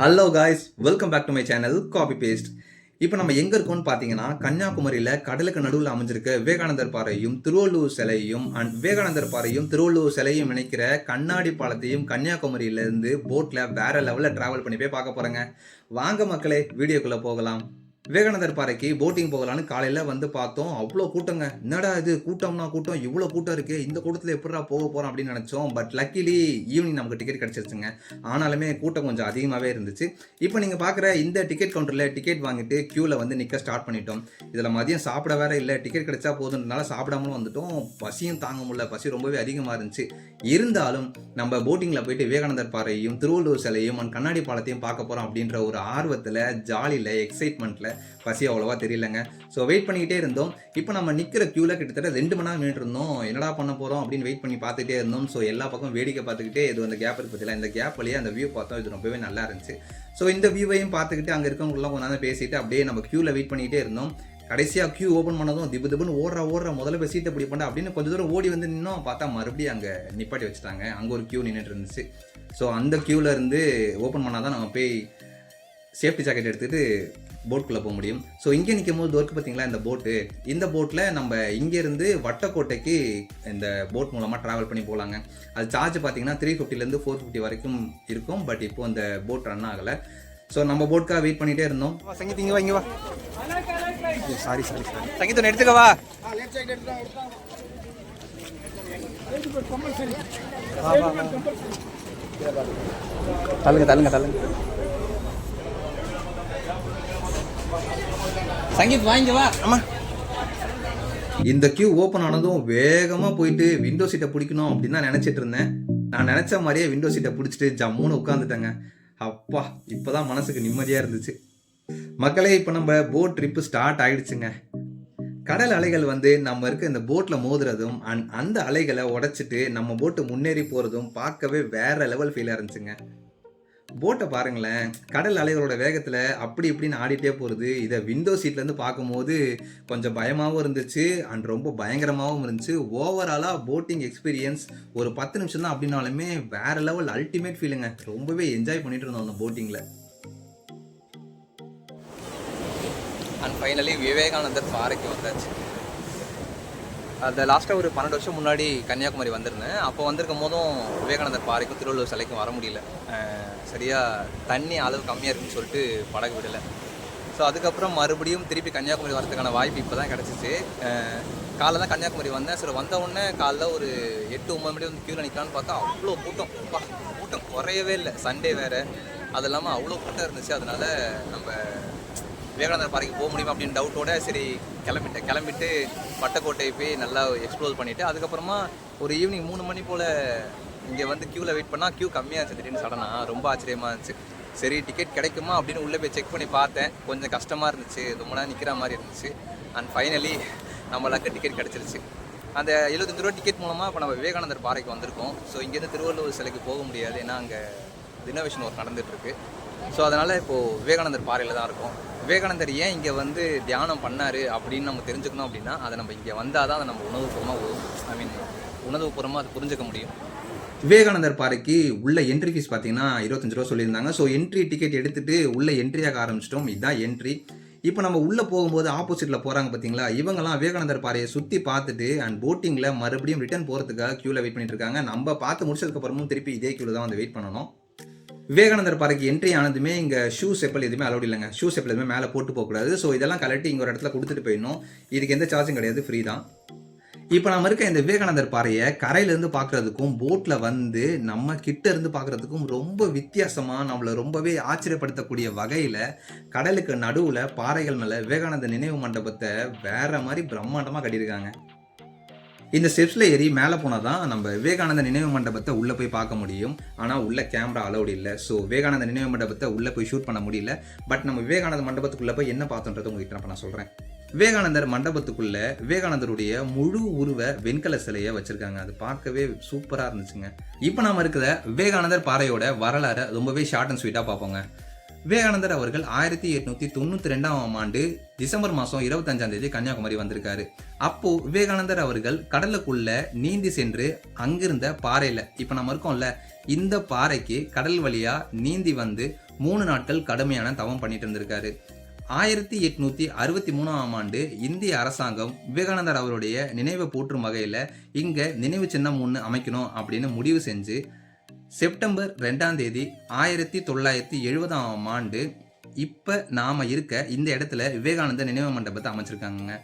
Hello guys welcome back to my channel copy paste இப்போ நம்ம எங்கே இருக்கோம்னு பார்த்தீங்கன்னா கன்னியாகுமரியில் கடலுக்கு நடுவில் அமைஞ்சிருக்க விவேகானந்தர் பாறையும் திருவள்ளூர் சிலையும் அண்ட் விவேகானந்தர் பாறையும் திருவள்ளூர் சிலையும் இணைக்கிற கண்ணாடி பாலத்தையும் கன்னியாகுமரியிலேருந்து போட்டில் வேற லெவலில் ட்ராவல் பண்ணி போய் பார்க்க போகிறேங்க வாங்க மக்களே வீடியோக்குள்ளே போகலாம். விவேகானந்தர் பாறைக்கு போட்டிங் போகலான்னு காலையில் வந்து பார்த்தோம். அவ்வளோ கூட்டங்க. என்னடா இது? கூட்டம்னா கூட்டம். இவ்வளோ கூட்டம் இருக்குது இந்த கூட்டத்தில் எப்படா போக போகிறோம் அப்படின்னு நினச்சோம். பட் லக்கிலி ஈவினிங் நமக்கு டிக்கெட் கிடச்சிருச்சுங்க. ஆனாலுமே கூட்டம் கொஞ்சம் அதிகமாகவே இருந்துச்சு. இப்போ நீங்கள் பார்க்குற இந்த டிக்கெட் கவுண்டரில் டிக்கெட் வாங்கிட்டு க்யூவில் வந்து நிற்க ஸ்டார்ட் பண்ணிட்டோம். இதில் மதியம் சாப்பிட வேற இல்லை. டிக்கெட் கிடைச்சா போதுன்றனால சாப்பிடாமலும் வந்துட்டோம். பசியும் தாங்க முடியல. பசி ரொம்பவே அதிகமாக இருந்துச்சு. இருந்தாலும் நம்ம போட்டிங்கில் போயிட்டு விவேகானந்தர் பாறையும் திருவள்ளூர் சிலையும் அண்ட் கண்ணாடி பாலத்தையும் பார்க்க போகிறோம் அப்படின்ற ஒரு ஆர்வத்தில் ஜாலியில் எக்ஸைட்மெண்ட்டில் பசி அவ்வளோவா தெரியலங்க. ஸோ வெயிட் பண்ணிக்கிட்டே இருந்தோம். இப்போ நம்ம நிற்கிற க்யூவில் கிட்டத்தட்ட ரெண்டு மணி நேரம் நின்றுட்டு இருந்தோம். என்னடா பண்ண போகிறோம் அப்படின்னு வெயிட் பண்ணி பார்த்துட்டே இருந்தோம். ஸோ எல்லா பக்கம் வேடிக்கை பார்த்துக்கிட்டே இது அந்த கேப் இருக்கு பற்றில இந்த கேப் வழியாக அந்த வியூ பார்த்தோம். இது ரொம்பவே நல்லா இருந்துச்சு. ஸோ இந்த வியூவையும் பார்த்துக்கிட்டு அங்கே இருக்கவங்களாம் கொஞ்ச நேரம் பேசிட்டு அப்படியே நம்ம க்யூவில் வெயிட் பண்ணிக்கிட்டே இருந்தோம். கடைசியாக க்யூ ஓப்பன் பண்ணதும் திபு திபுன்னு ஓடுற ஓடுற முதல்ல போய் சீட்டை பிடி பண்ண அப்படின்னு கொஞ்சம் தூரம் ஓடி வந்து நின்னோம். பார்த்தா மறுபடியும் அங்கே நிப்பாட்டி வச்சுட்டாங்க. அங்கே ஒரு க்யூ நின்றுட்டு இருந்துச்சு. ஸோ அந்த க்யூவில் இருந்து ஓப்பன் பண்ணால் தான் நம்ம போய் சேஃப்டி ஜாக்கெட் எடுத்துகிட்டு போட்குள்ளே போக முடியும். ஸோ இங்கே நிற்கும் போது ஒர்க் பார்த்தீங்களா இந்த போட்டு இந்த போட்டில் நம்ம இங்கேருந்து வட்டக்கோட்டைக்கு இந்த போட் மூலமாக ட்ராவல் பண்ணி போகலாங்க அது சார்ஜ் பார்த்தீங்கன்னா த்ரீ ஃபிஃப்டிலேருந்து ஃபோர் ஃபிஃப்டி வரைக்கும் இருக்கும். பட் இப்போ அந்த போட் ரன் ஆகலை. ஸோ நம்ம போட்காக வெயிட் பண்ணிகிட்டே இருந்தோம். சங்கீத் இங்க வா இங்க வா. சாரி சாரி சாரி சங்கீத் ஒன்று எடுத்துக்க வா. வா, வா, வா. தள்ளுங்க தள்ளுங்க தள்ளுங்க. சங்கீத் வாங்க வா. இந்த கியூ ஓப்பன் ஆனதும் வேகமாக போயிட்டு விண்டோ சீட்டை பிடிக்கணும் அப்படின்னு தான் நினச்சிட்டு இருந்தேன். நான் நினச்ச மாதிரியே விண்டோ சீட்டை பிடிச்சிட்டு ஜம்முன்னு உட்காந்துட்டேங்க அப்பா இப்போ தான் மனசுக்கு நிம்மதியாக இருந்துச்சு. மக்களே இப்போ நம்ம போட் ட்ரிப்பு ஸ்டார்ட் ஆகிடுச்சுங்க கடல் அலைகள் வந்து நம்ம இருக்க இந்த போட்டில் மோதுறதும் அண்ட் அந்த அலைகளை உடைச்சிட்டு நம்ம போட்டு முன்னேறி போகிறதும் பார்க்கவே வேற லெவல் ஃபீலாக இருந்துச்சுங்க. போட்டை பாருங்களேன். கடல் அலைகளோட வேகத்தில் அப்படி இப்படின்னு ஆடிட்டே போகிறது இதை விண்டோ சீட்லேருந்து பார்க்கும்போது கொஞ்சம் பயமாகவும் இருந்துச்சு. அண்ட் ரொம்ப பயங்கரமாகவும் இருந்துச்சு. ஓவராலாக போட்டிங் எக்ஸ்பீரியன்ஸ் ஒரு பத்து நிமிஷம் தான் அப்படின்னாலுமே வேறு லெவல் அல்டிமேட் ஃபீலுங்க ரொம்பவே என்ஜாய் பண்ணிட்டு இருந்தோம் அந்த போட்டிங்கில் அண்ட் ஃபைனலி விவேகானந்தர் பாறைக்கு வந்தாச்சு. அந்த லாஸ்ட்டாக ஒரு பன்னெண்டு வருஷம் முன்னாடி கன்னியாகுமரி வந்திருந்தேன். அப்போ வந்திருக்கும் போதும் விவேகானந்தர் பாறைக்கும் திருவள்ளுவர் சிலைக்கும் வர முடியல. சரியாக தண்ணி அளவு கம்மியாக இருக்குன்னு சொல்லிட்டு படகு விடலை. ஸோ அதுக்கப்புறம் மறுபடியும் திருப்பி கன்னியாகுமரி வரதுக்கான வாய்ப்பு இப்போ தான் கிடச்சிச்சு காலைல தான் கன்னியாகுமரி வந்தேன். சரி வந்த உடனே காலைல ஒரு எட்டு ஒம்பது மணி வந்து க்யூவில் நிற்கலான்னு பார்த்தா அவ்வளோ கூட்டம். கூட்டம் குறையவே இல்லை. சண்டே வேறு. அது இல்லாமல் அவ்வளோ கூட்டம் இருந்துச்சு. அதனால் நம்ம விவேகானந்தர் பாறைக்கு போக முடியுமா அப்படின்னு டவுட்டோட சரி கிளம்பிட்டேன். கிளம்பிட்டு வட்டக்கோட்டை போய் நல்லா எக்ஸ்ப்ளோர் பண்ணிவிட்டு அதுக்கப்புறமா ஒரு ஈவினிங் மூணு மணி போல் இங்கே வந்து க்யூவில் வெயிட் பண்ணால் க்யூ கம்மியாக இருந்துச்சு திடீர்னு சடனாக ரொம்ப ஆச்சரியமாக இருந்துச்சு. சரி டிக்கெட் கிடைக்குமா அப்படின்னு உள்ளே போய் செக் பண்ணி பார்த்தேன். கொஞ்சம் கஷ்டமாக இருந்துச்சு. ரொம்ப நேரம் நிற்கிற மாதிரி இருந்துச்சு. அண்ட் ஃபைனலி நம்மளுக்கு டிக்கெட் கிடச்சிருச்சு. அந்த எழுபத்தஞ்சு ரூபா டிக்கெட் மூலமாக இப்போ நம்ம விவேகானந்தர் பாறைக்கு வந்திருக்கோம். ஸோ இங்கேருந்து திருவள்ளுவர் சிலைக்கு போக முடியாது. ஏன்னா அங்கே ரினோவேஷன் ஒர்க் நடந்துகிட்ருக்கு ஸோ அதனால் இப்போது விவேகானந்தர் பாறையில் தான் இருக்கும். விவேகானந்தர் ஏன் இங்கே வந்து தியானம் பண்ணார் அப்படின்னு நம்ம தெரிஞ்சுக்கணும் அப்படின்னா அதை நம்ம இங்கே வந்தால் தான் அதை நம்ம உணவுபூர்வமாக ஐ மீன் உணவுபூர்வமாக அதை புரிஞ்சுக்க முடியும். விவேகானந்தர் பாறைக்கு உள்ள என்ட்ரி ஃபீஸ் பார்த்தீங்கன்னா இருபத்தஞ்சு ரூபா சொல்லியிருந்தாங்க. ஸோ என்ட்ரி டிக்கெட் எடுத்துட்டு உள்ள என்ட்ரியாக ஆரம்பிச்சிட்டோம். இதுதான் என்ட்ரி இப்போ நம்ம உள்ளே போகும்போது ஆப்போசிட்டில் போகிறாங்க பார்த்தீங்களா? இவங்கெல்லாம் விவேகானந்தர் பாறையை சுற்றி பார்த்துட்டு அண்ட் போட்டிங்கில் மறுபடியும் ரிட்டர்ன் போகிறதுக்காக க்யூவில் வெயிட் பண்ணிட்டு இருக்காங்க. நம்ம பார்த்து முடிச்சதுக்கப்புறமும் திருப்பி இதே க்யூவில் தான் வந்து வெயிட் பண்ணணும். விவேகானந்தர் பாறைக்கு என்ட்ரி ஆனதுமே இங்கே ஷூ செப்பல் எதுவுமே அலௌட் இல்லைங்க. ஷூ செப்பல் எதுவுமே மேலே போட்டு போகக்கூடாது ஸோ இதெல்லாம் கலட்டி இங்கே ஒரு இடத்துல கொடுத்துட்டு போயிடணும். இதுக்கு எந்த சார்ஜும் கிடையாது. ஃப்ரீ தான். இப்போ நம்ம இருக்க இந்த விவேகானந்தர் பாறையை கரையிலேருந்து பார்க்குறதுக்கும் போட்டில் வந்து நம்ம கிட்ட இருந்து பார்க்குறதுக்கும் ரொம்ப வித்தியாசமாக நம்மளை ரொம்பவே ஆச்சரியப்படுத்தக்கூடிய வகையில் கடலுக்கு நடுவில் பாறைகள் மேலே விவேகானந்தர் நினைவு மண்டபத்தை வேற மாதிரி பிரம்மாண்டமாக கட்டியிருக்காங்க. இந்த ஸ்டெப்ஸில் ஏறி மேலே போனால் தான் நம்ம விவேகானந்த நினைவு மண்டபத்தை உள்ளே போய் பார்க்க முடியும். ஆனால் உள்ளே கேமரா அலௌடு இல்லை. ஸோ விவேகானந்த நினைவு மண்டபத்தை உள்ளே போய் ஷூட் பண்ண முடியல. பட் நம்ம விவேகானந்த மண்டபத்துக்குள்ளே போய் என்ன பார்த்தோன்றதை உங்ககிட்ட நான் சொல்கிறேன் விவேகானந்தர் மண்டபத்துக்குள்ள விவேகானந்தருடைய முழு உருவ வெண்கல சிலையை வச்சிருக்காங்க. அது பார்க்கவே சூப்பராக இருந்துச்சுங்க. இப்போ நாம இருக்கிற விவேகானந்தர் பாறையோட வரலாறை ரொம்பவே ஷார்ட் அண்ட் ஸ்வீட்டாக பார்ப்போங்க. விவேகானந்தர் அவர்கள் ஆயிரத்தி எட்நூத்தி தொண்ணூத்தி ரெண்டாம் ஆண்டு டிசம்பர் மாதம் இருபத்தஞ்சாம் தேதி கன்னியாகுமரி வந்திருக்காரு. அப்போ விவேகானந்தர் அவர்கள் கடலுக்குள்ள நீந்தி சென்று அங்கிருந்த பாறையில இப்போ நம்ம இருக்கோம்ல இந்த பாறைக்கு கடல் வழியா நீந்தி வந்து மூணு நாட்கள் கடுமையான தவம் பண்ணிட்டு இருந்திருக்காரு. ஆயிரத்தி எட்நூத்தி அறுபத்தி மூணாம் ஆண்டு இந்திய அரசாங்கம் விவேகானந்தர் அவருடைய நினைவை போற்றும் வகையில் இங்கே நினைவு சின்னம் ஒன்று அமைக்கணும் அப்படின்னு முடிவு செஞ்சு செப்டம்பர் ரெண்டாம் தேதி ஆயிரத்தி தொள்ளாயிரத்தி எழுபதாம் ஆண்டு இப்போ நாம் இருக்க இந்த இடத்துல விவேகானந்தர் நினைவு மண்டபத்தை அமைச்சிருக்காங்கங்க.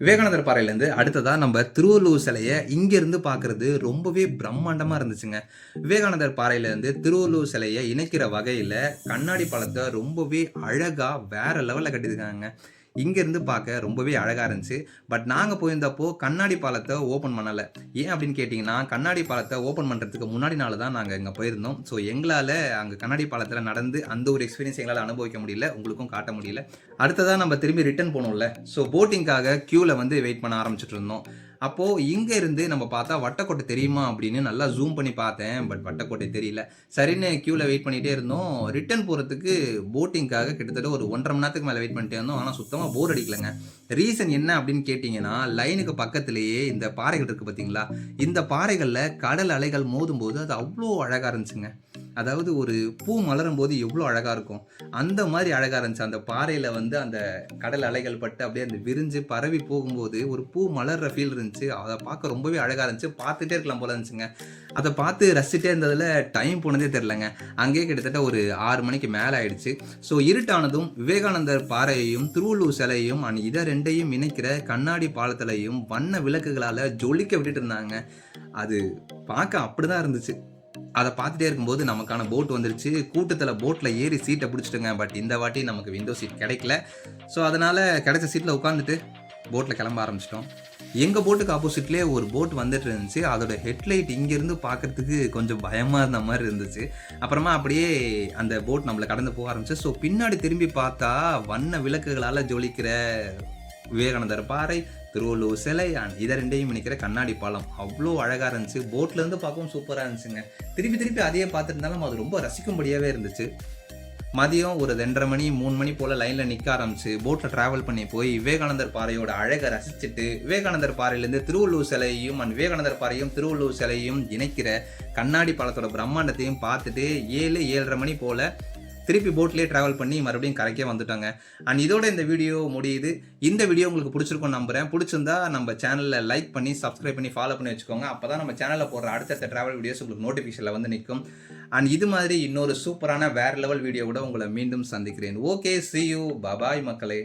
விவேகானந்தர் பாறையிலேருந்து அடுத்ததாக நம்ம திருவள்ளூர் சிலையை இங்கேருந்து பார்க்குறது ரொம்பவே பிரம்மாண்டமாக இருந்துச்சுங்க. விவேகானந்தர் பாறையிலேருந்து திருவள்ளூர் சிலையை இணைக்கிற வகையில் கண்ணாடி பழத்தை ரொம்பவே அழகாக வேற லெவலில் கட்டியிருக்காங்க இங்கேருந்து பார்க்க ரொம்பவே அழகாக இருந்துச்சு. பட் நாங்கள் போயிருந்தப்போ கண்ணாடி பாலத்தை ஓப்பன் பண்ணலை. ஏன் அப்படின்னு கேட்டிங்கன்னா கண்ணாடி பாலத்தை ஓப்பன் பண்ணுறதுக்கு முன்னாடி நாள் தான் நாங்கள் இங்கே போயிருந்தோம். ஸோ எங்களால் அங்கே கண்ணாடி பாலத்தில் நடந்து அந்த ஒரு எக்ஸ்பீரியன்ஸ் எங்களால் அனுபவிக்க முடியல. உங்களுக்கும் காட்ட முடியல. அடுத்ததாக நம்ம திரும்பி ரிட்டர்ன் போனோம்ல. ஸோ போட்டிங்காக க்யூவில் வந்து வெயிட் பண்ண ஆரம்பிச்சிட்டு இருந்தோம். அப்போது இங்கே இருந்து நம்ம பார்த்தா வட்டக்கோட்டை தெரியுமா அப்படின்னு நல்லா ஜூம் பண்ணி பார்த்தேன். பட் வட்டக்கோட்டை தெரியல. சரின்னு க்யூவில் வெயிட் பண்ணிகிட்டே இருந்தோம். ரிட்டர்ன் போகிறதுக்கு போட்டிங்காக கிட்டத்தட்ட ஒரு ஒன்றரை மணி நேரத்துக்கு மேலே வெயிட் பண்ணிட்டே இருந்தோம். ஆனால் சுத்தமாக போர் அடிக்கலைங்க. ரீசன் என்ன அப்படின்னு கேட்டிங்கன்னா லைனுக்கு பக்கத்துலேயே இந்த பாறைகள் இருக்குது பார்த்தீங்களா இந்த பாறைகளில் கடல் அலைகள் மோதும்போது அது அவ்வளோ அழகாக இருந்துச்சுங்க. அதாவது ஒரு பூ மலரும் போது எவ்வளோ அழகாக இருக்கும். அந்த மாதிரி அழகாக இருந்துச்சு. அந்த பாறையில் வந்து அந்த கடல் அலைகள் பட்டு அப்படியே அந்த விரிஞ்சு பரவி போகும்போது ஒரு பூ மலர்ற ஃபீல் இருந்துச்சு. அதை பார்க்க ரொம்பவே அழகாக இருந்துச்சு. பார்த்துட்டே இருக்கலாம் போல இருந்துச்சுங்க. அதை பார்த்து ரசிச்சிட்டே இருந்ததில் டைம் போனதே தெரிலங்க அங்கேயே கிட்டத்தட்ட ஒரு ஆறு மணிக்கு மேலே ஆயிடுச்சு. ஸோ இருட்டானதும் விவேகானந்தர் பாறையையும் திருவள்ளூர் சிலையும் அண்ட் இதை ரெண்டையும் இணைக்கிற கண்ணாடி பாலத்திலையும் வண்ண விளக்குகளால் ஜொலிக்க விட்டுட்டு இருந்தாங்க. அது பார்க்க அப்படி தான் இருந்துச்சு. அதை பார்த்துட்டே இருக்கும்போது நமக்கான போட் வந்துருச்சு. கூட்டத்தில் போட்டில் ஏறி சீட்டை பிடிச்சிட்டுங்க. பட் இந்த வாட்டி நமக்கு விண்டோ சீட் கிடைக்கல. ஸோ அதனால் கிடைச்ச சீட்டில் உட்காந்துட்டு போட்டில் கிளம்ப ஆரம்பிச்சிட்டோம். எங்கள் போட்டுக்கு ஆப்போசிட்லேயே ஒரு போட் வந்துட்டு இருந்துச்சு. அதோட ஹெட்லைட் இங்கேருந்து பார்க்கறதுக்கு கொஞ்சம் பயமாக இருந்த மாதிரி இருந்துச்சு. அப்புறமா அப்படியே அந்த போட் நம்மளை கடந்து போக ஆரம்பிச்சு. ஸோ பின்னாடி திரும்பி பார்த்தா வண்ண விளக்குகளால் ஜொலிக்கிற விவேகானந்தர் பாறை திருவள்ளூர் சிலை அண்ட் இதை ரெண்டையும் இணைக்கிற கண்ணாடி பாலம். அவ்வளோ அழகாக இருந்துச்சு. போட்லேருந்து பார்க்கவும் சூப்பராக இருந்துச்சுங்க. திருப்பி திருப்பி அதையே பார்த்துருந்தாலும் அது ரொம்ப ரசிக்கும்படியாகவே இருந்துச்சு. மதியம் ஒரு ரெண்டரை மணி மூணு மணி போல் லைனில் நிற்க ஆரம்பிச்சு போட்டில் ட்ராவல் பண்ணி போய் விவேகானந்தர் பாறையோட அழகை ரசிச்சுட்டு விவேகானந்தர் பாறையிலேருந்து திருவள்ளூர் சிலையும் அண்ட் விவேகானந்தர் பாறையும் திருவள்ளூர் சிலையும் இணைக்கிற கண்ணாடி பாலத்தோட பிரம்மாண்டத்தையும் பார்த்துட்டு ஏழு ஏழரை மணி போல் திருப்பி போட்லேயே ட்ராவல் பண்ணி மறுபடியும் கரைக்கே வந்துட்டாங்க. அண்ட் இதோட இந்த வீடியோ முடியுது. இந்த வீடியோ உங்களுக்கு பிடிச்சிருக்கும் நம்புறேன். பிடிச்சிருந்தா நம்ம சேனலில் லைக் பண்ணி சப்ஸ்கிரைப் பண்ணி ஃபாலோ பண்ணி வச்சுக்கோங்க. அப்போ தான் நம்ம சேனலில் போடுற அடுத்தடுத்த ட்ராவல் வீடியோஸ் உங்களுக்கு நோட்டிஃபிகேஷனில் வந்து நிற்கும். அண்ட் இது மாதிரி இன்னொரு சூப்பரான வேற லெவல் வீடியோ கூட உங்களை மீண்டும் சந்திக்கிறேன். ஓகே சி யூ பபாய் மக்களே.